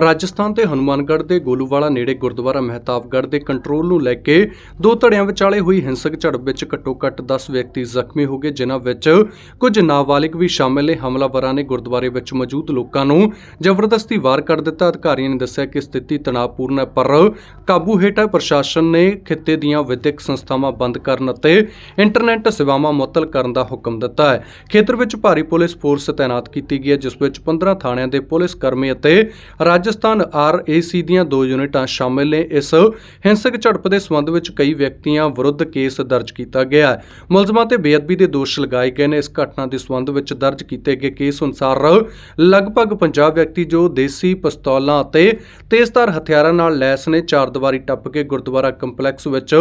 ਰਾਜਸਥਾਨ ਤੇ ਹਨੂਮਾਨਗੜ੍ਹ ਦੇ ਗੋਲੂਵਾਲਾ ਨੇੜੇ ਗੁਰਦੁਆਰਾ ਮਹਿਤਾਬਗੜ੍ਹ ਦੇ ਕੰਟਰੋਲ ਨੂੰ ਲੈ ਕੇ ਦੋ ਧੜਿਆਂ ਵਿਚਾਲੇ ਹੋਈ ਹਿੰਸਕ ਝੜਪ ਵਿੱਚ ਘੱਟੋ-ਘੱਟ 10 ਵਿਅਕਤੀ ਜ਼ਖਮੀ ਹੋ ਗਏ, ਜਿਨ੍ਹਾਂ ਵਿੱਚ ਕੁਝ ਨਾਬਾਲਿਗ ਵੀ ਸ਼ਾਮਿਲ ਨੇ। ਹਮਲਾਵਰਾਂ ਨੇ ਗੁਰਦੁਆਰੇ ਵਿੱਚ ਮੌਜੂਦ ਲੋਕਾਂ ਨੂੰ ਜ਼ਬਰਦਸਤੀ ਵਾਰ ਕਰ ਦਿੱਤਾ। ਅਧਿਕਾਰੀਆਂ ਨੇ ਦੱਸਿਆ ਕਿ ਸਥਿਤੀ ਤਣਾਅਪੂਰਨ ਹੈ, ਪਰ ਕਾਬੂ ਹੇਠ ਹੈ ਪ੍ਰਸ਼ਾਸਨ ਨੇ ਖਿੱਤੇ ਦੀਆਂ ਵਿਦਿਅਕ ਸੰਸਥਾਵਾਂ ਬੰਦ ਕਰਨ ਅਤੇ ਇੰਟਰਨੈਟ ਸੇਵਾਵਾਂ ਮੁਅੱਤਲ ਕਰਨ ਦਾ ਹੁਕਮ ਦਿੱਤਾ ਹੈ। ਖੇਤਰ ਵਿੱਚ ਭਾਰੀ ਪੁਲਿਸ ਫੋਰਸ ਤਾਇਨਾਤ ਕੀਤੀ ਗਈ ਹੈ, ਜਿਸ ਵਿੱਚ 15 ਥਾਣਿਆਂ ਦੇ ਪੁਲਿਸ ਕਰਮੀ ਅਤੇ ਰਾਜਸਥਾਨ ਆਰਏਸੀ ਦੀਆਂ ਦੋ ਯੂਨਿਟਾਂ ਸ਼ਾਮਿਲ ਨੇ। ਇਸ ਹਿੰਸਕ ਝੜਪ ਦੇ ਸਬੰਧ ਵਿੱਚ ਕਈ ਵਿਅਕਤੀਆਂ ਵਿਰੁੱਧ ਕੇਸ ਦਰਜ ਕੀਤਾ ਗਿਆ ਹੈ। ਮੁਲਜ਼ਮਾਂ ਤੇ ਬੇਅਦਬੀ ਦੇ ਦੋਸ਼ ਲਗਾਏ ਗਏ ਨੇ। ਇਸ ਘਟਨਾ ਦੇ ਸਬੰਧ ਵਿੱਚ ਦਰਜ ਕੀਤੇ ਗਏ ਕੇਸ ਅਨੁਸਾਰ ਲਗਭਗ 50 ਵਿਅਕਤੀ ਜੋ ਦੇਸੀ ਪਿਸਤੌਲਾਂ ਅਤੇ ਤੇਜ਼ਧਾਰ ਹਥਿਆਰਾਂ ਨਾਲ ਲੈਸ ਨੇ, ਚਾਰ ਦੀਵਾਰੀ ਟੱਪ ਕੇ ਗੁਰਦੁਆਰਾ ਕੰਪਲੈਕਸ ਵਿੱਚ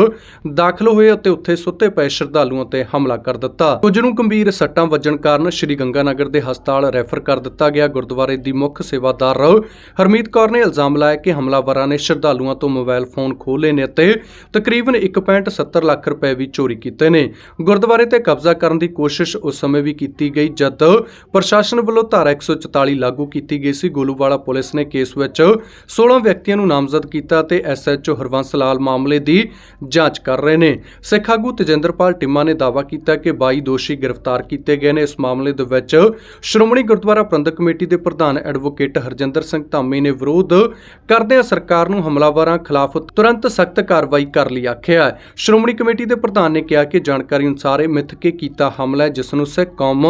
ਦਾਖਲ ਹੋਏ ਅਤੇ ਉੱਥੇ ਸੁੱਤੇ ਪਏ ਸ਼ਰਧਾਲੂਆਂ ਤੇ ਹਮਲਾ ਕਰ ਦਿੱਤਾ। ਕੁਝ ਨੂੰ ਗੰਭੀਰ ਸੱਟਾਂ ਵੱਜਣ ਕਾਰਨ ਸ਼੍ਰੀ ਗੰਗਾਨਗਰ ਦੇ ਹਸਪਤਾਲ ਰੈਫਰ ਕਰ ਦਿੱਤਾ ਗਿਆ। ਗੁਰਦੁਆਰੇ ਦੀ ਮੁੱਖ ਸੇਵਾਦਾਰ ਹਰਮੀਤ ਕੌਰ ਨੇ ਇਲਜ਼ਾਮ ਲਾਇਆ ਕਿ ਹਮਲਾਵਰਾਂ ਨੇ ਸ਼ਰਧਾਲੂਆਂ ਤੋਂ ਮੋਬਾਈਲ ਫੋਨ ਖੋਹ ਨੇ ਅਤੇ ਤਕਰੀਬਨ 1.70 ਲੱਖ ਰੁਪਏ ਵੀ ਚੋਰੀ ਕੀਤੇ ਨੇ। ਗੁਰਦੁਆਰੇ ਤੇ ਕਬਜ਼ਾ ਕਰਨ ਦੀ ਕੋਸ਼ਿਸ਼ ਉਸ ਸਮੇਂ ਵੀ ਕੀਤੀ ਗਈ, ਜਦ ਪ੍ਰਸ਼ਾਸਨ ਵੱਲੋਂ ਧਾਰਾ 144 ਲਾਗੂ ਕੀਤੀ ਗਈ ਸੀ। ਗੋਲੂਵਾਲਾ ਪੁਲਿਸ ਨੇ ਕੇਸ ਵਿੱਚ 16 ਵਿਅਕਤੀਆਂ ਨੂੰ ਨਾਮਜ਼ਦ ਕੀਤਾ ਤੇ ਐਸਐਚਓ ਹਰਵੰਸ ਲਾਲ ਮਾਮਲੇ ਦੀ ਜਾਂਚ ਕਰ ਰਹੇ ਨੇ। ਸਿੱਖ ਆਗੂ ਤਜਿੰਦਰਪਾਲ ਟਿੰਮਾ ਨੇ ਦਾਅਵਾ ਕੀਤਾ ਕਿ 22 ਦੋਸ਼ੀ ਗ੍ਰਿਫਤਾਰ ਕੀਤੇ ਗਏ ਨੇ। ਇਸ ਮਾਮਲੇ ਦੇ ਵਿੱਚ ਸ਼੍ਰੋਮਣੀ ਗੁਰਦੁਆਰਾ ਪ੍ਰਬੰਧਕ ਕਮੇਟੀ ਦੇ ਪ੍ਰਧਾਨ ਐਡਵੋਕੇਟ ਹਰਜਿੰਦਰ ਸਿੰਘ ਧਾਮੀ ਨੇ ਵਿਰੋਧ ਕਰਦਿਆਂ ਸਰਕਾਰ ਨੂੰ ਹਮਲਾਵਰਾਂ ਖਿਲਾਫ ਤੁਰੰਤ ਸਖਤ ਕਾਰਵਾਈ ਕਰ ਲਈ ਆਖਿਆ ਹੈ। ਸ਼੍ਰੋਮਣੀ ਕਮੇਟੀ ਦੇ ਪ੍ਰਧਾਨ ਨੇ ਕਿਹਾ ਕਿ ਜਾਣਕਾਰੀ ਅਨੁਸਾਰ ਇਹ ਮਿੱਥ ਕੇ ਕੀਤਾ ਹਮਲਾ ਹੈ ਜਿਸ ਨੂੰ ਸਿੱਖ ਕੌਮ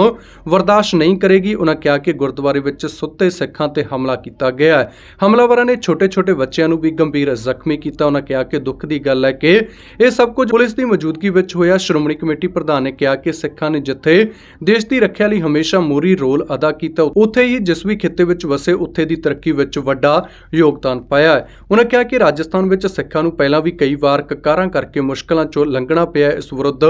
ਬਰਦਾਸ਼ਤ ਨਹੀਂ ਕਰੇਗੀ। ਉਹਨਾਂ ਕਿਹਾ ਕਿ ਗੁਰਦੁਆਰੇ ਵਿੱਚ ਸੁੱਤੇ ਸਿੱਖਾਂ ਤੇ ਹਮਲਾ ਕੀਤਾ ਗਿਆ ਹੈ। ਹਮਲਾਵਰਾਂ ਨੇ ਛੋਟੇ-ਛੋਟੇ ਬੱਚਿਆਂ ਨੂੰ ਵੀ ਗੰਭੀਰ ਜ਼ਖਮੀ ਕੀਤਾ। ਉਹਨਾਂ ਕਿਹਾ ਕਿ ਦੁੱਖ ਦੀ ਗੱਲ ਹੈ ਕਿ ਇਹ ਸਭ ਕੁਝ ਪੁਲਿਸ ਦੀ ਮੌਜੂਦਗੀ ਵਿੱਚ ਹੋਇਆ। ਸ਼੍ਰੋਮਣੀ ਕਮੇਟੀ ਪ੍ਰਧਾਨ ਨੇ ਕਿਹਾ ਕਿ ਸਿੱਖਾਂ ਨੇ ਜਿੱਥੇ ਦੇਸ਼ ਦੀ ਰੱਖਿਆ ਲਈ ਹਮੇਸ਼ਾ ਮੋਰੀ ਰੋਲ ਅਦਾ ਕੀਤਾ, ਉੱਥੇ ਹੀ ਜਿਸ ਵੀ ਖਿੱਤੇ ਵਿੱਚ ਵਸੇ, ਉੱਥੇ ਦੀ ਤਰੱਕੀ ਵਿੱਚ ਵੱਡਾ ਯੋਗਦਾਨ ਪਾਇਆ ਹੈ। ਉਹਨਾਂ ਕਿਹਾ ਕਿ ਰਾਜਸਥਾਨ ਵਿੱਚ ਸਿੱਖਾਂ ਨੂੰ ਪਹਿਲਾਂ ਵੀ ਕਈ ਵਾਰ ਕਕਾਰਾਂ ਕਰਕੇ ਮੁਸ਼ਕਲਾਂ ਚੋਂ ਲੰਘਣਾ ਪਿਆ ਇਸ ਵਿਰੁੱਧ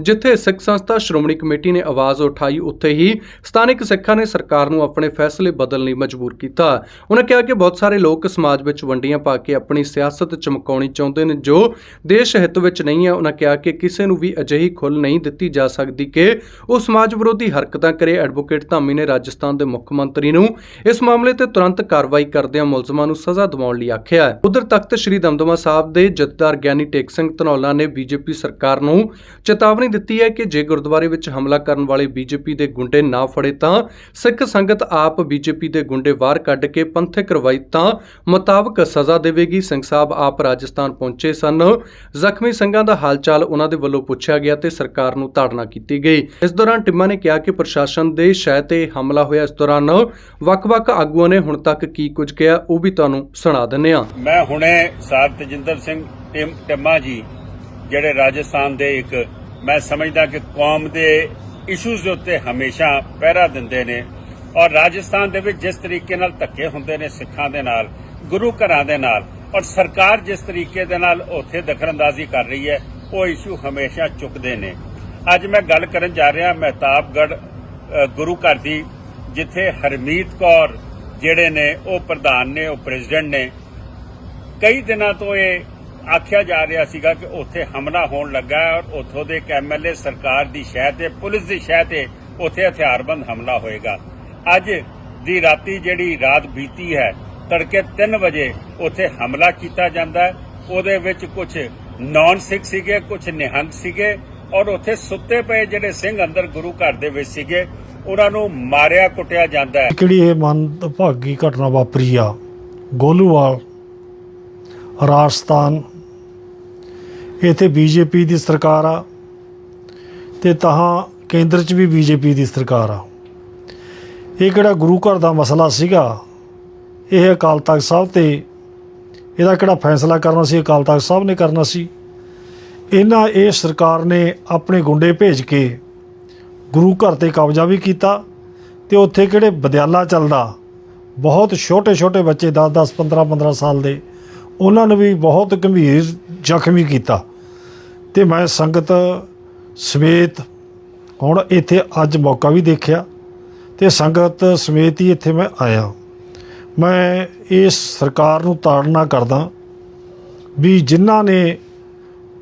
ਜਿੱਥੇ ਸਿੱਖ ਸੰਸਥਾ ਸ਼੍ਰੋਮਣੀ ਕਮੇਟੀ ਨੇ ਆਵਾਜ਼ ਉਠਾਈ, ਉੱਥੇ ਹੀ ਸਥਾਨਕ ਸਿੱਖਾਂ ਨੇ ਸਰਕਾਰ ਨੂੰ ਆਪਣੇ ਫੈਸਲੇ ਬਦਲਣ ਲਈ ਮਜਬੂਰ ਕੀਤਾ। ਉਹਨਾਂ ਕਿਹਾ ਕਿ ਬਹੁਤ ਸਾਰੇ ਲੋਕ ਸਮਾਜ ਵਿੱਚ ਵੰਡੀਆਂ ਪਾ ਕੇ ਆਪਣੀ ਸਿਆਸਤ ਚਮਕਾਉਣੀ ਚਾਹੁੰਦੇ ਨੇ, ਜੋ ਦੇਸ਼ ਹਿੱਤ ਵਿੱਚ ਨਹੀਂ ਹੈ। ਉਹਨਾਂ ਕਿਹਾ ਕਿ ਕਿਸੇ ਨੂੰ ਵੀ ਅਜਿਹੀ ਖੁੱਲ ਨਹੀਂ ਦਿੱਤੀ ਜਾ ਸਕਦੀ ਕਿ ਉਹ ਸਮਾਜ ਵਿਰੋਧੀ ਹਰਕਤਾਂ ਕਰੇ। ਐਡਵੋਕੇਟ ਧਾਮੀ ਨੇ ਰਾਜਸਥਾਨ ਦੇ ਮੁੱਖ ਮੰਤਰੀ ਨੂੰ ਇਸ ਮਾਮਲੇ ਤੇ ਤੁਰੰਤ ਕਾਰਵਾਈ ਕਰਦਿਆਂ ਮੁਲਜ਼ਮਾਂ ਨੂੰ ਸਜ਼ਾ ਦਿਵਾਉਣ ਲਈ ਆਖਿਆ ਹੈ। ਉਧਰ ਤਖਤ ਸ੍ਰੀ ਦਮਦਮਾ ਸਾਹਿਬ ਦੇ ਜਥੇਦਾਰ ਗਿਆਨੀ ਟੇਕ ਸਿੰਘ ਧਨੌਲਾ ਨੇ ਬੀਜੇਪੀ ਸਰਕਾਰ ਨੂੰ ਚੇਤਾਵਨੀ ਦਿੱਤੀ ਹੈ ਕਿ ਜੇ ਗੁਰਦੁਆਰੇ ਵਿੱਚ ਹਮਲਾ ਕਰਨ ਵਾਲੇ ਬੀਜੇਪੀ ਦੇ ਗੁੰਡੇ ਨਾ ਫੜੇ ਤਾਂ ਸਿੱਖ ਸੰਗਤ ਆਪ ਬੀਜੇਪੀ ਦੇ ਗੁੰਡੇ ਬਾਹਰ ਕੱਢ ਕੇ ਪੰਥਕ ਰਵਾਇਤਾਂ ਮੁਤਾਬਕ ਸਜ਼ਾ ਦੇਵੇਗੀ। ਸਿੰਘ ਸਾਹਿਬ ਆਪ ਰਾਜਸਥਾਨ ਪਹੁੰਚੇ ਸਨ। ਜ਼ਖਮੀ ਸਿੰਘਾਂ ਦਾ ਹਾਲਚਾਲ ਉਹਨਾਂ ਦੇ ਵੱਲੋਂ ਪੁੱਛਿਆ ਗਿਆ ਤੇ ਸਰਕਾਰ ਨੂੰ ਤਾੜਨਾ ਕੀਤੀ ਗਈ। ਇਸ ਦੌਰਾਨ ਟਿਮਾ ਨੇ ਕਿਹਾ ਕਿ ਪ੍ਰਸ਼ਾਸਨ ਦੇ ਸ਼ਹਿ ਤੇ ਹਮਲਾ ਹੋਇਆ। ਇਸ ਦੌਰਾਨ ਵੱਖ-ਵੱਖ ਆਗੂਆਂ ਨੇ ਹੁਣ ਤੱਕ ਕੀ ਕੁਝ ਕਿਹਾ, ਉਹ ਵੀ ਤੁਹਾਨੂੰ ਸੁਣਾ ਦਿੰਨੇ ਹਾਂ। ਮੈਂ ਹੁਣੇ ਸਾਰ ਤਜਿੰਦਰ ਸਿੰਘ, ਟਿਮ- ਟਿੰਮਾ ਜੀ, ਜਿਹੜੇ ਰਾਜਸਥਾਨ ਦੇ ਇੱਕ, ਮੈਂ ਸਮਝਦਾ ਕਿ ਕੌਮ ਦੇ ਇਸ਼ੂਜ਼ ਦੇ ਉੱਤੇ ਹਮੇਸ਼ਾ ਪਹਿਰਾ ਦਿੰਦੇ ਨੇ ਔਰ ਰਾਜਸਥਾਨ ਦੇ ਵਿੱਚ ਜਿਸ ਤਰੀਕੇ ਨਾਲ ਧੱਕੇ ਹੁੰਦੇ ਨੇ ਸਿੱਖਾਂ ਦੇ ਨਾਲ, ਗੁਰੂ ਘਰਾਂ ਦੇ ਨਾਲ ਔਰ ਸਰਕਾਰ ਜਿਸ ਤਰੀਕੇ ਦੇ ਨਾਲ ਉੱਥੇ ਦਖਲਅੰਦਾਜ਼ੀ ਕਰ ਰਹੀ ਹੈ, ਉਹ ਇਸ਼ੂ ਹਮੇਸ਼ਾ ਚੁੱਕਦੇ ਨੇ। ਅੱਜ ਮੈਂ ਗੱਲ ਕਰਨ ਜਾ ਰਿਹਾ ਮਹਿਤਾਬਗੜ ਗੁਰੂ ਘਰ ਦੀ, ਜਿੱਥੇ ਹਰਮੀਤ ਕੌਰ ਜਿਹੜੇ ਨੇ, ਉਹ ਪ੍ਰਧਾਨ ਨੇ, ਉਹ ਪ੍ਰੈਜ਼ੀਡੈਂਟ ਨੇ, ਕਈ ਦਿਨਾਂ ਤੋਂ ਇਹ ਆਖਿਆ ਜਾ ਰਿਹਾ ਸੀਗਾ ਕਿ ਉੱਥੇ ਹਮਲਾ ਹੋਣ ਲੱਗਾ ਹੈ ਔਰ ਉੱਥੋਂ ਦੇ ਇੱਕ ਐਮਐਲਏ ਸਰਕਾਰ ਦੀ ਸ਼ਹਿ ਤੇ, ਪੁਲਿਸ ਦੀ ਸ਼ਹਿ ਤੇ ਉੱਥੇ ਹਥਿਆਰਬੰਦ ਹਮਲਾ ਹੋਏਗਾ। ਅੱਜ ਦੀ ਰਾਤੀ ਜਿਹੜੀ ਰਾਤ ਬੀਤੀ ਹੈ, ਤੜਕੇ 3 ਵਜੇ ਉੱਥੇ ਹਮਲਾ ਕੀਤਾ ਜਾਂਦਾ ਹੈ। ਉਹਦੇ ਵਿੱਚ ਕੁਝ ਨਾਨ ਸਿੱਖ ਸੀਗੇ ਕੁਝ ਨਿਹੰਗ ਸੀਗੇ ਔਰ ਉੱਥੇ ਸੁੱਤੇ ਪਏ ਜਿਹੜੇ ਸਿੰਘ ਅੰਦਰ ਗੁਰੂ ਘਰ ਦੇ ਵਿੱਚ ਸੀਗੇ ਉਹਨਾਂ ਨੂੰ ਮਾਰਿਆ, ਕੁੱਟਿਆ ਜਾਂਦਾ ਹੈ। ਕਿਹੜੀ ਇਹ ਮੰਦਭਾਗੀ ਘਟਨਾ ਵਾਪਰੀ ਆ? ਗੋਲੂਵਾਲ, ਰਾਜਸਥਾਨ। ਇੱਥੇ ਬੀਜੇਪੀ ਦੀ ਸਰਕਾਰ ਆ ਤੇ ਤਹਾਂ ਕੇਂਦਰ 'ਚ ਵੀ ਬੀਜੇਪੀ ਦੀ ਸਰਕਾਰ ਆ। ਇਹ ਕਿਹੜਾ ਗੁਰੂ ਘਰ ਦਾ ਮਸਲਾ ਸੀਗਾ? ਇਹ ਅਕਾਲ ਤਖਤ ਸਾਹਿਬ ਤੇ ਇਹਦਾ ਕਿਹੜਾ ਫੈਸਲਾ ਕਰਨਾ ਸੀ? ਅਕਾਲ ਤਖਤ ਸਾਹਿਬ ਨੇ ਕਰਨਾ ਸੀ। ਇਹਨਾਂ ਇਹ ਸਰਕਾਰ ਨੇ ਆਪਣੇ ਗੁੰਡੇ ਭੇਜ ਕੇ ਗੁਰੂ ਘਰ ਤੇ ਕਬਜ਼ਾ ਵੀ ਕੀਤਾ ਤੇ ਉੱਥੇ ਕਿਹੜੇ ਵਿਦਿਆਲਾ ਚੱਲਦਾ? ਬਹੁਤ ਛੋਟੇ ਛੋਟੇ ਬੱਚੇ 10 10 15 15 ਸਾਲ ਦੇ, ਉਹਨਾਂ ਨੂੰ ਵੀ ਬਹੁਤ ਗੰਭੀਰ ਜ਼ਖਮੀ ਕੀਤਾ। ਤੇ ਮੈਂ ਸੰਗਤ ਸਮੇਤ ਹੁਣ ਇੱਥੇ ਅੱਜ ਮੌਕਾ ਵੀ ਦੇਖਿਆ ਤੇ ਸੰਗਤ ਸਮੇਤ ਹੀ ਇੱਥੇ ਮੈਂ ਆਇਆ। ਮੈਂ ਇਸ ਸਰਕਾਰ ਨੂੰ ਤਾੜਨਾ ਕਰਦਾ ਵੀ ਜਿਨ੍ਹਾਂ ਨੇ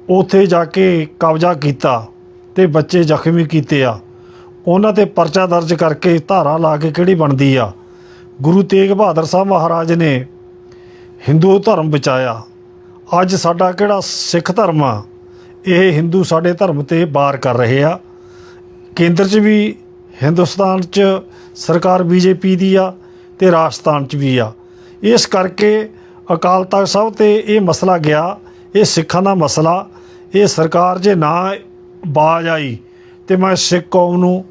ਉੱਥੇ ਜਾ ਕੇ ਕਬਜ਼ਾ ਕੀਤਾ ਤੇ ਬੱਚੇ ਜ਼ਖਮੀ ਕੀਤੇ ਆ ਉਹਨਾਂ ਤੇ ਪਰਚਾ ਦਰਜ ਕਰਕੇ ਧਾਰਾ ਲਾ ਕੇ ਕਿਹੜੀ ਬਣਦੀ ਆ? ਗੁਰੂ ਤੇਗ ਬਹਾਦਰ ਸਾਹਿਬ ਮਹਾਰਾਜ ਨੇ ਹਿੰਦੂ ਧਰਮ ਬਚਾਇਆ। ਅੱਜ ਸਾਡਾ ਕਿਹੜਾ ਸਿੱਖ ਧਰਮ ਆ? ਇਹ ਹਿੰਦੂ ਸਾਡੇ ਧਰਮ ਤੇ ਵਾਰ ਕਰ ਰਹੇ ਆ। ਕੇਂਦਰ 'ਚ ਵੀ ਹਿੰਦੁਸਤਾਨ 'ਚ ਸਰਕਾਰ ਬੀਜੇਪੀ ਦੀ ਆ ਤੇ ਰਾਜਸਥਾਨ 'ਚ ਵੀ ਆ। ਇਸ ਕਰਕੇ ਅਕਾਲ ਤਖਤ ਸਾਹਿਬ ਤੇ ਇਹ ਮਸਲਾ ਗਿਆ। ਇਹ ਸਿੱਖਾਂ ਦਾ ਮਸਲਾ। ਇਹ ਸਰਕਾਰ ਜੇ ਨਾ ਬਾਜ ਆਈ ਤੇ ਮੈਂ ਸਿੱਖ ਕੌਮ ਨੂੰ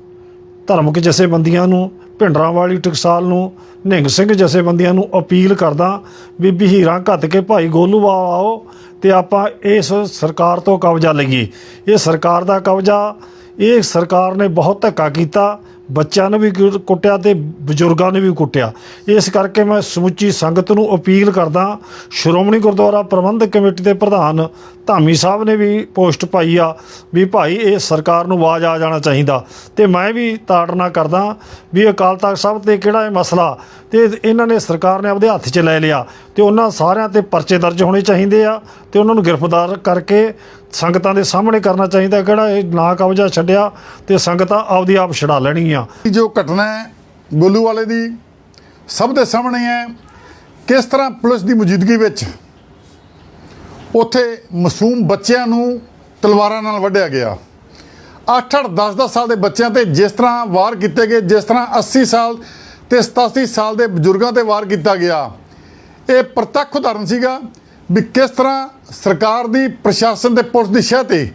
ਧਰਮਕ ਜਥੇਬੰਦੀਆਂ ਨੂੰ ਭਿੰਡਰਾਂ ਵਾਲੀ ਟਕਸਾਲ ਨੂੰ, ਨਿਹੰਗ ਸਿੰਘ ਜਥੇਬੰਦੀਆਂ ਨੂੰ ਅਪੀਲ ਕਰਦਾ, ਬੀਬੀ ਹੀਰਾਂ ਘੱਤ ਕੇ ਭਾਈ ਗੋਲੂਵਾਲ ਆਓ ਤੇ ਆਪਾਂ ਇਸ ਸਰਕਾਰ ਤੋਂ ਕਬਜ਼ਾ ਲਈਏ। ਇਹ ਸਰਕਾਰ ਦਾ ਕਬਜ਼ਾ, ਇਹ ਸਰਕਾਰ ਨੇ ਬਹੁਤ ਧੱਕਾ ਕੀਤਾ, ਬੱਚਿਆਂ ਨੂੰ ਵੀ ਕੁੱਟਿਆ ਤੇ ਬਜ਼ੁਰਗਾਂ ਨੂੰ ਵੀ ਕੁੱਟਿਆ। ਇਸ ਕਰਕੇ ਮੈਂ ਸਮੁੱਚੀ ਸੰਗਤ ਨੂੰ ਅਪੀਲ ਕਰਦਾ, ਸ਼੍ਰੋਮਣੀ ਗੁਰਦੁਆਰਾ ਪ੍ਰਬੰਧਕ ਕਮੇਟੀ ਦੇ ਪ੍ਰਧਾਨ ਧਾਮੀ ਸਾਹਿਬ ਨੇ ਵੀ ਪੋਸਟ ਪਾਈ ਆ ਵੀ ਭਾਈ ਇਹ ਸਰਕਾਰ ਨੂੰ ਆਵਾਜ਼ ਆ ਜਾਣਾ ਚਾਹੀਦਾ। ਤੇ ਮੈਂ ਵੀ ਤਾੜਨਾ ਕਰਦਾ ਵੀ ਅਕਾਲ ਤਖਤ ਸਾਹਿਬ ਤੇ ਕਿਹੜਾ ਇਹ ਮਸਲਾ? ਤੇ ਇਹਨਾਂ ਨੇ ਸਰਕਾਰ ਨੇ ਆਪਦੇ ਹੱਥ 'ਚ ਲੈ ਲਿਆ। ਤੇ ਉਹਨਾਂ ਸਾਰਿਆਂ ਤੇ ਪਰਚੇ ਦਰਜ ਹੋਣੇ ਚਾਹੀਦੇ ਆ ਤੇ ਉਹਨਾਂ ਨੂੰ ਗ੍ਰਿਫਤਾਰ ਕਰਕੇ ਸੰਗਤਾਂ ਦੇ ਸਾਹਮਣੇ ਕਰਨਾ ਚਾਹੀਦਾ ਕਿਹੜਾ ਇਹ ਨਾ ਕਬਜ਼ਾ ਛੱਡਿਆ ਤੇ ਸੰਗਤਾਂ ਆਪਦੀ ਆਪ ਛਡਾ ਲੈਣਗੀਆਂ। ਜੋ ਘਟਨਾ ਹੈ ਗੋਲੂ ਵਾਲੇ ਦੀ ਸਭ ਦੇ ਸਾਹਮਣੇ ਹੈ। ਕਿਸ ਤਰ੍ਹਾਂ ਪੁਲਿਸ ਦੀ ਮੌਜੂਦਗੀ ਵਿੱਚ ਉੱਥੇ ਮਾਸੂਮ ਬੱਚਿਆਂ ਨੂੰ ਤਲਵਾਰਾਂ ਨਾਲ ਵੱਢਿਆ ਗਿਆ। 8-8 10-10 ਸਾਲ ਦੇ ਬੱਚਿਆਂ ਤੇ ਜਿਸ ਤਰ੍ਹਾਂ ਵਾਰ ਕੀਤੇ ਗਏ, ਜਿਸ ਤਰ੍ਹਾਂ 80 ਸਾਲ ਤੇ 87 ਸਾਲ ਦੇ ਬਜ਼ੁਰਗਾਂ ਤੇ ਵਾਰ ਕੀਤਾ ਗਿਆ। ਇਹ ਪ੍ਰਤੱਖ ਉਦਾਹਰਨ ਸੀਗਾ ਵੀ ਕਿਸ ਤਰ੍ਹਾਂ ਸਰਕਾਰ ਦੀ, ਪ੍ਰਸ਼ਾਸਨ ਤੇ ਪੁਲਿਸ ਦੀ ਸ਼ਹਿ ਤੇ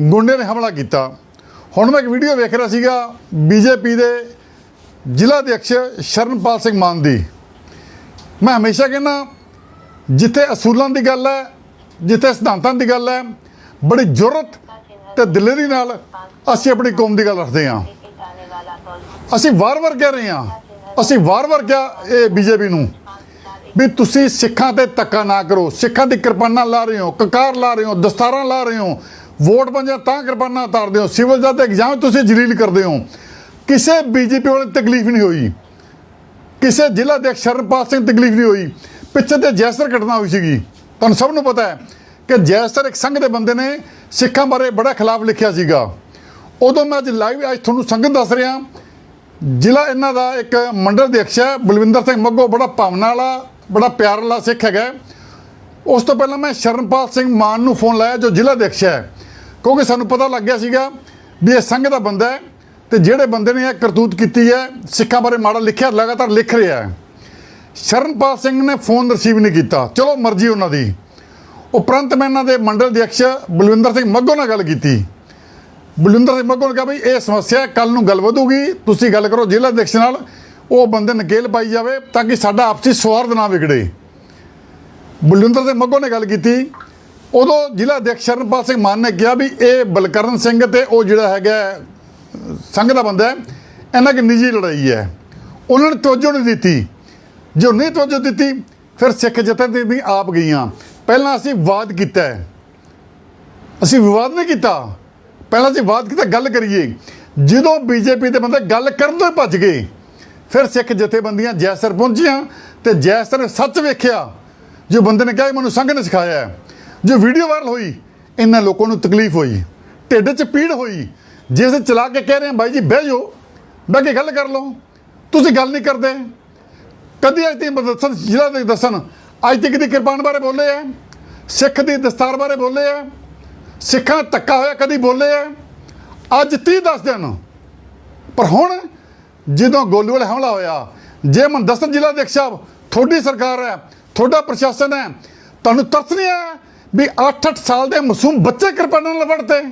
ਗੁੰਡੇ ਨੇ ਹਮਲਾ ਕੀਤਾ। ਹੁਣ ਮੈਂ ਇੱਕ ਵੀਡੀਓ ਵੇਖ ਰਿਹਾ ਸੀਗਾ ਬੀਜੇਪੀ ਦੇ ਜ਼ਿਲ੍ਹਾ ਅਧਿਕਸ਼ ਸ਼ਰਨਪਾਲ ਸਿੰਘ ਮਾਨ ਦੀ। ਮੈਂ ਹਮੇਸ਼ਾ ਕਹਿੰਦਾ, ਜਿੱਥੇ ਅਸੂਲਾਂ ਦੀ ਗੱਲ ਹੈ ਜਿੱਥੇ ਸਿਧਾਂਤਾਂ ਦੀ ਗੱਲ ਹੈ, ਬੜੀ ਜੁਰਤ ਤੇ ਦਿਲੇਰੀ ਨਾਲ ਅਸੀਂ ਆਪਣੀ ਕੌਮ ਦੀ ਗੱਲ ਰੱਖਦੇ ਹਾਂ। ਅਸੀਂ ਵਾਰ-ਵਾਰ ਕਹਿ ਰਹੇ ਹਾਂ, ਅਸੀਂ ਵਾਰ-ਵਾਰ ਕਿਹਾ ਇਹ ਬੀਜੇਪੀ ਨੂੰ ਵੀ ਤੁਸੀਂ ਸਿੱਖਾਂ ਤੇ ਧੱਕਾ ਨਾ ਕਰੋ, ਸਿੱਖਾਂ ਦੀ ਕਿਰਪਾਨਾਂ ਲਾ ਰਹੇ ਹੋ, ਕਕਾਰ ਲਾ ਰਹੇ ਹੋ, ਦਸਤਾਰਾਂ ਲਾ ਰਹੇ ਹੋ, ਵੋਟ ਪੰਜਾ ਤਾਂ ਕਿਰਪਾਨਾਂ ਉਤਾਰਦੇ ਹੋ, ਸਿਵਲ ਜੱਜ ਦੇ ਐਗਜ਼ਾਮ ਤੁਸੀਂ ਜਲੀਲ ਕਰਦੇ ਹੋ। ਕਿਸੇ ਬੀਜੇਪੀ ਵਾਲੇ ਤਕਲੀਫ ਨਹੀਂ ਹੋਈ। ਕਿਸੇ ਜ਼ਿਲ੍ਹਾ ਦੇ ਸ਼ਰਨਪਾਲ ਸਿੰਘ ਤਕਲੀਫ ਨਹੀਂ ਹੋਈ। ਪਿੱਛੇ ਤੇ ਜੈਸਰ ਘਟਨਾ ਹੋਈ ਸੀਗੀ। ਤੁਹਾਨੂੰ ਸਭ ਨੂੰ ਪਤਾ ਹੈ ਕਿ ਜੈਸਰ ਇੱਕ ਸੰਘ ਦੇ ਬੰਦੇ ਨੇ ਸਿੱਖਾਂ ਬਾਰੇ ਬੜਾ ਖਿਲਾਫ ਲਿਖਿਆ ਸੀਗਾ। ਉਦੋਂ ਮੈਂ ਅੱਜ ਲਾਈਵ ਅੱਜ ਤੁਹਾਨੂੰ ਸੰਗਤ ਦੱਸ ਰਿਹਾ। ਜ਼ਿਲ੍ਹਾ ਇਹਨਾਂ ਦਾ ਇੱਕ ਮੰਡਲ ਅਧਿਕਸ਼ ਹੈ, ਬਲਵਿੰਦਰ ਸਿੰਘ ਮੱਗੋ, ਬੜਾ ਭਾਵਨਾ ਵਾਲਾ, ਬੜਾ ਪਿਆਰ ਵਾਲਾ ਸਿੱਖ ਹੈਗਾ ਉਸ ਤੋਂ ਪਹਿਲਾਂ ਮੈਂ ਸ਼ਰਨਪਾਲ ਸਿੰਘ ਮਾਨ ਨੂੰ ਫੋਨ ਲਾਇਆ, ਜੋ ਜ਼ਿਲ੍ਹਾ ਅਧਿਕਸ਼ ਹੈ। ਕਿਉਂਕਿ ਸਾਨੂੰ ਪਤਾ ਲੱਗ ਗਿਆ ਸੀਗਾ ਵੀ ਇਹ ਸੰਘ ਦਾ ਬੰਦਾ ਹੈ ਤੇ ਜਿਹੜੇ ਬੰਦੇ ਨੇ ਇਹ ਕਰਤੂਤ ਕੀਤੀ ਹੈ, ਸਿੱਖਾਂ ਬਾਰੇ ਮਾੜਾ ਲਿਖਿਆ, ਲਗਾਤਾਰ ਲਿਖ ਰਿਹਾ ਹੈ। ਸ਼ਰਨਪਾਲ ਸਿੰਘ ਨੇ ਫੋਨ ਰਿਸੀਵ ਨਹੀਂ ਕੀਤਾ। ਚਲੋ ਮਰਜ਼ੀ ਉਹਨਾਂ ਦੀ। ਉਪਰੰਤ ਮੈਂ ਇਹਨਾਂ ਦੇ ਮੰਡਲ ਅਧਿਕਸ਼ ਬਲਵਿੰਦਰ ਸਿੰਘ ਮੱਗੋ ਨਾਲ ਗੱਲ ਕੀਤੀ। ਬਲਵਿੰਦਰ ਸਿੰਘ ਮੱਗੋ ਨੇ ਕਿਹਾ ਵੀ ਇਹ ਸਮੱਸਿਆ ਕੱਲ ਨੂੰ ਗੱਲ ਵਧੂਗੀ। ਤੁਸੀਂ ਗੱਲ ਕਰੋ ਜ਼ਿਲ੍ਹਾ ਅਧਿਕਸ਼ ਨਾਲ। ਉਹ ਬੰਦੇ ਨਕੇਲ ਪਾਈ ਜਾਵੇ ਤਾਂ ਕਿ ਸਾਡਾ ਆਪਸੀ ਸਵਾਰਥ ਨਾ ਵਿਗੜੇ। ਬਲਵਿੰਦਰ ਸਿੰਘ ਮੱਗੋ ਨੇ ਗੱਲ ਕੀਤੀ। ਉਦੋਂ ਜ਼ਿਲ੍ਹਾ ਅਧਿਕਸ਼ ਸ਼ਰਨਪਾਲ ਸਿੰਘ ਮਾਨ ਨੇ ਕਿਹਾ ਵੀ ਇਹ ਬਲਕਰਨ ਸਿੰਘ ਤੇ ਉਹ ਜਿਹੜਾ ਹੈਗਾ ਸੰਘ ਦਾ ਬੰਦਾ ਹੈ, ਇਹਨਾਂ ਦੀ ਨਿੱਜੀ ਲੜਾਈ ਹੈ। ਉਹਨਾਂ ਨੇ ਤਵੱਜੋ ਨਹੀਂ ਦਿੱਤੀ। ਜੋ ਨਹੀਂ ਤਵੱਜੋ ਦਿੱਤੀ, ਫਿਰ ਸਿੱਖ ਜਥੇਬੰਦੀ ਆਪ ਗਈਆਂ। ਪਹਿਲਾਂ ਅਸੀਂ ਵਾਦ ਕੀਤਾ ਹੈ। ਅਸੀਂ ਵਿਵਾਦ ਨਹੀਂ ਕੀਤਾ। ਪਹਿਲਾਂ ਅਸੀਂ ਵਾਦ ਕੀਤਾ, ਗੱਲ ਕਰੀਏ। ਜਦੋਂ ਬੀਜੇਪੀ ਦੇ ਬੰਦੇ ਗੱਲ ਕਰਨ ਤੋਂ ਹੀ ਭੱਜ ਗਏ, ਫਿਰ ਸਿੱਖ ਜਥੇਬੰਦੀਆਂ ਜੈਸਰ ਪਹੁੰਚੀਆਂ ਤੇ ਜੈਸਰ ਸੱਚ ਵੇਖਿਆ। ਜੋ ਬੰਦੇ ਨੇ ਕਿਹਾ ਮੈਨੂੰ ਸੰਘ ਨੇ ਸਿਖਾਇਆ ਜੋ ਵੀਡੀਓ ਵਾਇਰਲ ਹੋਈ, ਇਹਨਾਂ ਲੋਕਾਂ ਨੂੰ ਤਕਲੀਫ ਹੋਈ। ਢਿੱਡ 'ਚ ਪੀੜ ਹੋਈ। ਜਿਸ ਚਲਾ ਕੇ ਕਹਿ ਰਹੇ ਹਾਂ, ਬਾਈ ਜੀ, ਬਹਿ ਜਾਓ, ਬਹਿ ਕੇ ਗੱਲ ਕਰ ਲਓ। ਤੁਸੀਂ ਗੱਲ ਨਹੀਂ ਕਰਦੇ। ਕਦੀ ਅੱਜ ਤੱਕ ਦੱਸਣ ਜ਼ਿਲ੍ਹਾ ਦੇ ਦੱਸਣ ਅੱਜ ਤੱਕ ਦੀ ਕਿਰਪਾਨ ਬਾਰੇ ਬੋਲੇ ਆ, ਸਿੱਖ ਦੀ ਦਸਤਾਰ ਬਾਰੇ ਬੋਲੇ ਆ, ਸਿੱਖਾਂ ਦਾ ਧੱਕਾ ਹੋਇਆ ਕਦੀ ਬੋਲੇ ਆ, ਅੱਜ 30 ਦੱਸ ਦਿਨ, ਪਰ ਹੁਣ ਜਦੋਂ ਗੋਲੂ ਵਾਲੇ ਹਮਲਾ ਹੋਇਆ, ਜੇ ਮਨ ਦੱਸਣ ਜ਼ਿਲ੍ਹਾ ਦੇ ਸਾਹਿਬ ਤੁਹਾਡੀ ਸਰਕਾਰ ਹੈ, ਤੁਹਾਡਾ ਪ੍ਰਸ਼ਾਸਨ ਹੈ, ਤੁਹਾਨੂੰ ਤਰਸ ਨਹੀਂ ਆਇਆ ਵੀ 8-8 ਸਾਲ ਦੇ ਮਾਸੂਮ ਬੱਚੇ ਕਿਰਪਾਨਾਂ ਨਾਲ ਵੜਤੇ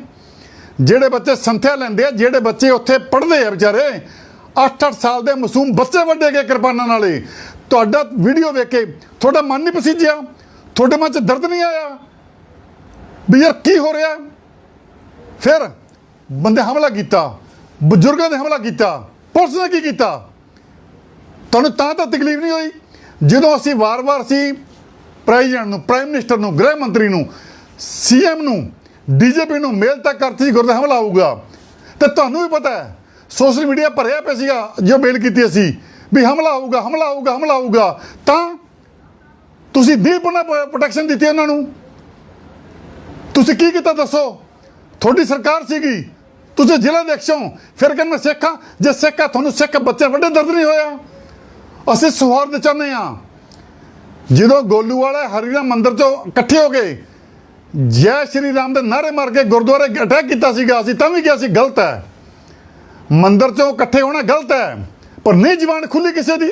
ਜਿਹੜੇ ਬੱਚੇ ਸੰਥਿਆ ਲੈਂਦੇ ਆ, ਜਿਹੜੇ ਬੱਚੇ ਉੱਥੇ ਪੜ੍ਹਦੇ ਆ ਵਿਚਾਰੇ 8-8 ਸਾਲ ਦੇ ਮਾਸੂਮ ਬੱਚੇ ਵੱਡੇ ਗਏ ਕਿਰਪਾਨਾਂ ਨਾਲੇ ਤੁਹਾਡਾ ਵੀਡੀਓ ਵੇਖ ਕੇ ਤੁਹਾਡਾ ਮਨ ਨਹੀਂ ਪਸੀਜਿਆ? ਤੁਹਾਡੇ ਮਨ 'ਚ ਦਰਦ ਨਹੀਂ ਆਇਆ? ਵੀ ਯਾਰ ਕੀ ਹੋ ਰਿਹਾ? ਫਿਰ ਬੰਦੇ ਹਮਲਾ ਕੀਤਾ, ਬਜ਼ੁਰਗਾਂ ਨੇ ਹਮਲਾ ਕੀਤਾ, ਪੁਲਿਸ ਨੇ ਕੀ ਕੀਤਾ? ਤੁਹਾਨੂੰ ਤਾਂ ਤਾਂ ਤਕਲੀਫ ਨਹੀਂ ਹੋਈ? ਜਦੋਂ ਅਸੀਂ ਵਾਰ-ਵਾਰ ਸੀ ਪ੍ਰੈਜ਼ੀਡੈਂਟ ਨੂੰ ਪ੍ਰਾਈਮ ਮਿਨਿਸਟਰ ਨੂੰ, ਗ੍ਰਹਿ ਮੰਤਰੀ ਨੂੰ ਸੀਐਮ ਨੂੰ ਡੀਜੀਪੀ ਨੂੰ ਮੇਲ ਤੱਕ ਕਰਤੀ, ਗੁਰਦਾ ਹਮਲਾ ਆਊਗਾ। ਤੇ ਤੁਹਾਨੂੰ ਵੀ ਪਤਾ ਹੈ ਸੋਸ਼ਲ ਮੀਡੀਆ ਭਰਿਆ ਪਿਆ ਸੀਗਾ, ਜੋ ਮੇਲ ਕੀਤੀ ਅਸੀਂ, ਵੀ ਹਮਲਾ ਆਊਗਾ ਹਮਲਾ ਆਊਗਾ ਹਮਲਾ ਆਊਗਾ ਤਾਂ ਤੁਸੀਂ ਦੀ ਪ੍ਰੋਟੈਕਸ਼ਨ ਦਿੱਤੀ ਉਹਨਾਂ ਨੂੰ। ਤੁਸੀਂ ਕੀ ਕੀਤਾ ਦੱਸੋ? ਤੁਹਾਡੀ ਸਰਕਾਰ ਸੀਗੀ, ਤੁਸੀਂ ਜ਼ਿਲ੍ਹਾ ਦੇ ਅਕਸ਼ੋਂ ਫਿਰ ਕਹਿੰਦੇ ਸਿੱਖਾਂ ਜੇ ਸਿੱਖਾ ਤੁਹਾਨੂੰ ਸਿੱਖ ਬੱਚੇ ਵੱਡੇ ਦਰਦ ਨਹੀਂ ਹੋਇਆ। ਅਸੀਂ ਸੌਹਾਰਦ ਚਾਹੁੰਦੇ ਹਾਂ, ਜਦੋਂ ਗੋਲੂ ਵਾਲੇ ਹਰੀਰਾਮ ਮੰਦਿਰ ਚੋਂ ਇਕੱਠੇ ਹੋ ਗਏ, ਜੈ ਸ਼੍ਰੀ ਰਾਮ ਦੇ ਨਾਰੇ ਮਾਰ ਕੇ ਗੁਰਦੁਆਰੇ ਅਟੈਕ ਕੀਤਾ ਸੀਗਾ, ਅਸੀਂ ਤਾਂ ਵੀ ਕਿਹਾ ਸੀ, ਗਲਤ ਹੈ। ਮੰਦਰ ਚੋਂ ਇਕੱਠੇ ਹੋਣਾ ਗਲਤ ਹੈ। ਪਰ ਨਹੀਂ ਜ਼ਬਾਨ ਖੁੱਲੀ ਕਿਸੇ ਦੀ।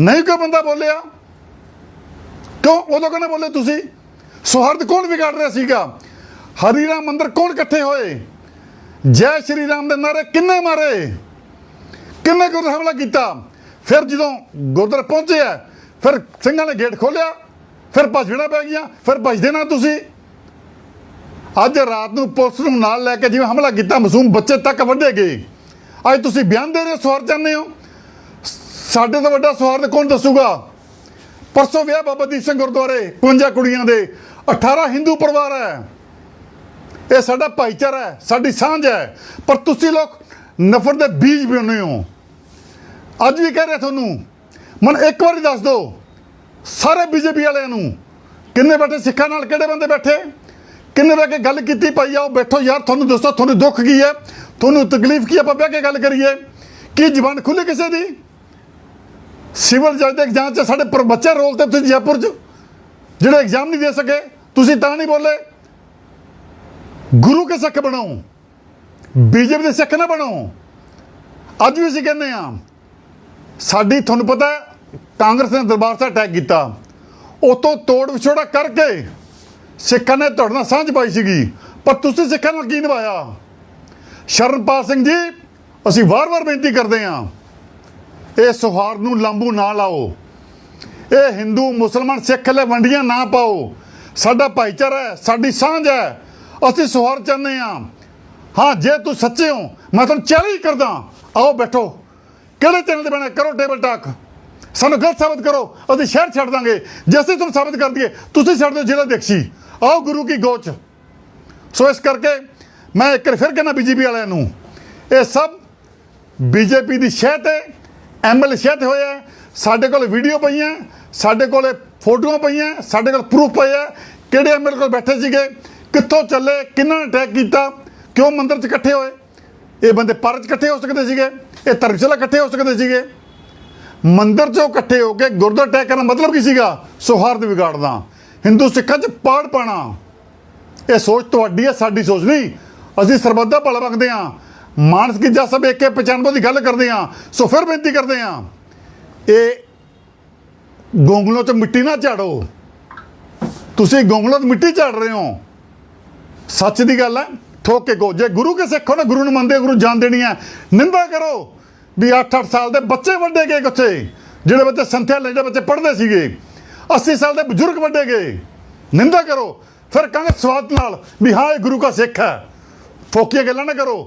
ਨਹੀਂ ਕੋਈ ਬੰਦਾ ਬੋਲਿਆ। ਕਿਉਂ? ਉਦੋਂ ਕਹਿੰਦੇ ਬੋਲੇ ਤੁਸੀਂ। ਸੁਹਰਦ ਕੌਣ ਵਿਗਾੜ ਰਿਹਾ ਸੀਗਾ? ਹਰੀ ਰਾਮ ਮੰਦਰ ਕੌਣ ਇਕੱਠੇ ਹੋਏ? ਜੈ ਸ਼੍ਰੀ ਰਾਮ ਦੇ ਨਾਰੇ ਕਿੰਨੇ ਮਾਰੇ? ਕਿੰਨੇ ਗੁਰ ਹਮਲਾ ਕੀਤਾ? ਫਿਰ ਜਦੋਂ ਗੁਰਦੁਆਰੇ ਪਹੁੰਚੇ ਆ, ਫਿਰ ਸਿੰਘਾਂ ਨੇ ਗੇਟ ਖੋਲਿਆ ਫਿਰ ਭੱਜਣਾ ਪੈ ਗਿਆ ਫਿਰ ਭੱਜਦੇ ਨਾ ਤੁਸੀਂ। ਅੱਜ ਰਾਤ ਨੂੰ ਪੁਲਿਸ ਨੂੰ ਨਾਲ ਲੈ ਕੇ ਜਿਵੇਂ ਹਮਲਾ ਕੀਤਾ, ਮਾਸੂਮ ਬੱਚੇ ਤੱਕ ਵੱਢੇ ਗਏ। ਅੱਜ ਤੁਸੀਂ ਬਿਆਨ ਦੇ ਰਹੇ ਹੋ ਸਵਾਰ ਜਾਂਦੇ ਹੋ। ਸਾਡੇ ਤੋਂ ਵੱਡਾ ਸਵਾਰਥ ਕੌਣ ਦੱਸੂਗਾ? ਪਰਸੋਂ ਵਿਆਹ ਬਾਬਾ ਦੀਪ ਸਿੰਘ ਗੁਰਦੁਆਰੇ 52 ਕੁੜੀਆਂ ਦੇ। 18 ਹਿੰਦੂ ਪਰਿਵਾਰ ਹੈ। ਇਹ ਸਾਡਾ ਭਾਈਚਾਰਾ ਹੈ, ਸਾਡੀ ਸਾਂਝ ਹੈ। ਪਰ ਤੁਸੀਂ ਲੋਕ ਨਫ਼ਰਤ ਦੇ ਬੀਜ ਬੁਣੇ ਹੋ। ਅੱਜ ਵੀ ਕਹਿ ਰਿਹਾ ਤੁਹਾਨੂੰ, ਮਨ ਇੱਕ ਵਾਰੀ ਦੱਸ ਦਿਓ, ਸਾਰੇ ਬੀਜੇਪੀ ਵਾਲਿਆਂ ਨੂੰ, ਕਿੰਨੇ ਬੈਠੇ ਸਿੱਖਾਂ ਨਾਲ, ਕਿਹੜੇ ਬੰਦੇ ਬੈਠੇ? ਕਿੰਨੇ ਬੈ ਕੇ ਗੱਲ ਕੀਤੀ ਭਾਈ ਆਓ ਬੈਠੋ ਯਾਰ, ਤੁਹਾਨੂੰ ਦੱਸੋ, ਤੁਹਾਨੂੰ ਦੁੱਖ ਕੀ ਹੈ? ਤੁਹਾਨੂੰ ਤਕਲੀਫ ਕੀ ਹੈ? ਆਪਾਂ ਬਹਿ ਕੇ ਗੱਲ ਕਰੀਏ। ਕੀ ਜ਼ਬਾਨ ਖੁੱਲੀ ਕਿਸੇ ਦੀ? ਸਿਵਲ ਜੱਜ ਦੇ ਐਗਜ਼ਾਮ 'ਚ ਸਾਡੇ ਪਰ ਬੱਚੇ ਰੋਲ ਤੇ ਤੁਸੀਂ ਜੈਪੁਰ 'ਚ। ਜਿਹੜੇ ਐਗਜ਼ਾਮ ਨਹੀਂ ਦੇ ਸਕੇ, ਤੁਸੀਂ ਤਾਂ ਨਹੀਂ ਬੋਲੇ। ਗੁਰੂ ਕੇ ਸਿੱਖ ਬਣਾਓ। ਬੀਜੇਪੀ ਦੇ ਸਿੱਖ ਨਾ ਬਣੋ ਅੱਜ ਵੀ ਅਸੀਂ ਕਹਿੰਦੇ ਆ ਸਾਡੀ ਤੁਹਾਨੂੰ ਪਤਾ ਕਾਂਗਰਸ ਨੇ ਦਰਬਾਰ ਸਾਹਿਬ ਅਟੈਕ ਕੀਤਾ। ਉਤੋਂ ਤੋੜ ਵਿਛੋੜਾ ਕਰਕੇ ਸਿੱਖਾਂ ਨੇ ਤੁਹਾਡੇ ਨਾਲ ਸਾਂਝ ਪਾਈ ਸੀਗੀ। ਪਰ ਤੁਸੀਂ ਸਿੱਖਾਂ ਨਾਲ ਕੀ ਨਿਭਾਇਆ? ਸ਼ਰਨਪਾਲ ਸਿੰਘ ਜੀ, ਅਸੀਂ ਵਾਰ-ਵਾਰ ਬੇਨਤੀ ਕਰਦੇ ਹਾਂ, ਇਹ ਸੁਹਾਰ ਨੂੰ ਲਾਂਬੂ ਨਾ ਲਾਓ। ਇਹ ਹਿੰਦੂ, ਮੁਸਲਮਾਨ, ਸਿੱਖ ਲੈ ਵੰਡੀਆਂ ਨਾ ਪਾਓ। ਸਾਡਾ ਭਾਈਚਾਰਾ ਹੈ, ਸਾਡੀ ਸਾਂਝ ਹੈ। ਅਸੀਂ ਸੁਹਾਰ ਚਾਹੁੰਦੇ ਹਾਂ। ਹਾਂ, ਜੇ ਤੂੰ ਸੱਚੇ ਹੋ, ਮੈਂ ਤੁਹਾਨੂੰ ਚੈਲੰਜ ਕਰਦਾ। ਆਓ ਬੈਠੋ। ਕਿਹੜੇ ਚੈਨਲ ਤੇ ਬਣਾ? ਕਰੋ ਟੇਬਲ ਟਾਕ ਸਾਨੂੰ ਗਲਤ ਸਾਬਤ ਕਰੋ, ਅਸੀਂ ਸ਼ਹਿਰ ਛੱਡ ਦਾਂਗੇ। ਜੇ ਅਸੀਂ ਤੁਹਾਨੂੰ ਸਾਬਤ ਕਰ ਦਈਏ, ਤੁਸੀਂ ਛੱਡ ਦਿਓ ਜ਼ਿਲ੍ਹਾ ਦੇਖੀ ਆਓ ਗੁਰੂ ਕੀ ਗੋਚ। ਸੋ ਇਸ ਕਰਕੇ ਮੈਂ ਇੱਕ ਵਾਰ ਫਿਰ ਕਹਿੰਦਾ ਬੀਜੇਪੀ ਵਾਲਿਆਂ ਨੂੰ, ਇਹ ਸਭ ਬੀਜੇਪੀ ਦੀ ਸ਼ਹਿ ਤੇ ਐਮਐਲ ਸ਼ਹਿ ਤੇ ਹੋਇਆ ਹੈ। ਸਾਡੇ ਕੋਲ ਵੀਡੀਓ ਪਈਆਂ, ਸਾਡੇ ਕੋਲ ਫੋਟੋਆਂ ਪਈਆਂ, ਸਾਡੇ ਕੋਲ ਪ੍ਰੂਫ ਪਏ ਆ। ਕਿਹੜੇ ਐਮਐਲ ਕੋਲ ਬੈਠੇ ਸੀਗੇ, ਕਿੱਥੋਂ ਚੱਲੇ, ਕਿਹਨਾਂ ਨੇ ਅਟੈਕ ਕੀਤਾ, ਕਿਉਂ ਮੰਦਰ 'ਚ ਇਕੱਠੇ ਹੋਏ? ਇਹ ਬੰਦੇ ਪਰ 'ਚ ਇਕੱਠੇ ਹੋ ਸਕਦੇ ਸੀਗੇ, ਇਹ ਧਰਮਸ਼ਾਲਾ ਇਕੱਠੇ ਹੋ ਸਕਦੇ ਸੀਗੇ। ਮੰਦਿਰ 'ਚੋਂ ਇਕੱਠੇ ਹੋ ਕੇ ਗੁਰਦੁਆਰਾ ਅਟੈਕ ਕਰਨ ਦਾ ਮਤਲਬ ਕੀ ਸੀਗਾ? ਸੌਹਾਰਦ ਵਿਗਾੜਨਾ ਹਿੰਦੂ ਸਿੱਖਾਂ 'ਚ ਪਾੜ ਪਾਣਾ। ਇਹ ਸੋਚ ਤੁਹਾਡੀ ਹੈ, ਸਾਡੀ ਸੋਚ ਨਹੀਂ। ਅਸੀਂ ਸਰਬੱਤ ਦਾ ਭਲਾ ਮੰਗਦੇ ਹਾਂ। ਮਾਨਸ ਕੀ ਜਸ ਸਭ ਏਕੇ 95 ਦੀ ਗੱਲ ਕਰਦੇ ਹਾਂ। ਸੋ ਫਿਰ ਬੇਨਤੀ ਕਰਦੇ ਹਾਂ। ਇਹ ਗੋਂਗਲੋਂ 'ਚ ਮਿੱਟੀ ਨਾ ਝਾੜੋ। ਤੁਸੀਂ ਗੋਂਗਲੋਂ 'ਚ ਮਿੱਟੀ ਝਾੜ ਰਹੇ ਹੋ। ਸੱਚ ਦੀ ਗੱਲ ਹੈ, ਠੋਕ ਕੇ ਕਹੋ। ਜੇ ਗੁਰੂ ਕੇ ਸਿੱਖ ਨਾ, ਗੁਰੂ ਨੂੰ ਮੰਨਦੇ ਗੁਰੂ ਜਾਣ ਦੇਣੀ ਹੈ। ਨਿੰਦਾ ਕਰੋ। ਵੀ 8-8 ਸਾਲ ਦੇ ਬੱਚੇ ਵੱਡੇ ਗਏ ਕਿੱਥੇ? ਜਿਹੜੇ ਬੱਚੇ ਸੰਥਿਆ ਲੈਂਦੇ ਬੱਚੇ ਪੜ੍ਹਦੇ ਸੀਗੇ। 80 ਸਾਲ ਦੇ ਬਜ਼ੁਰਗ ਵੱਡੇ ਗਏ। ਨਿੰਦਾ ਕਰੋ। ਫਿਰ ਕਹਾਂਗੇ ਸਵਾਦ ਨਾਲ ਵੀ ਹਾਂ, ਇਹ ਗੁਰੂ ਦਾ ਸਿੱਖ ਹੈ। ਫੋਕੀਆਂ ਗੱਲਾਂ ਨਾ ਕਰੋ।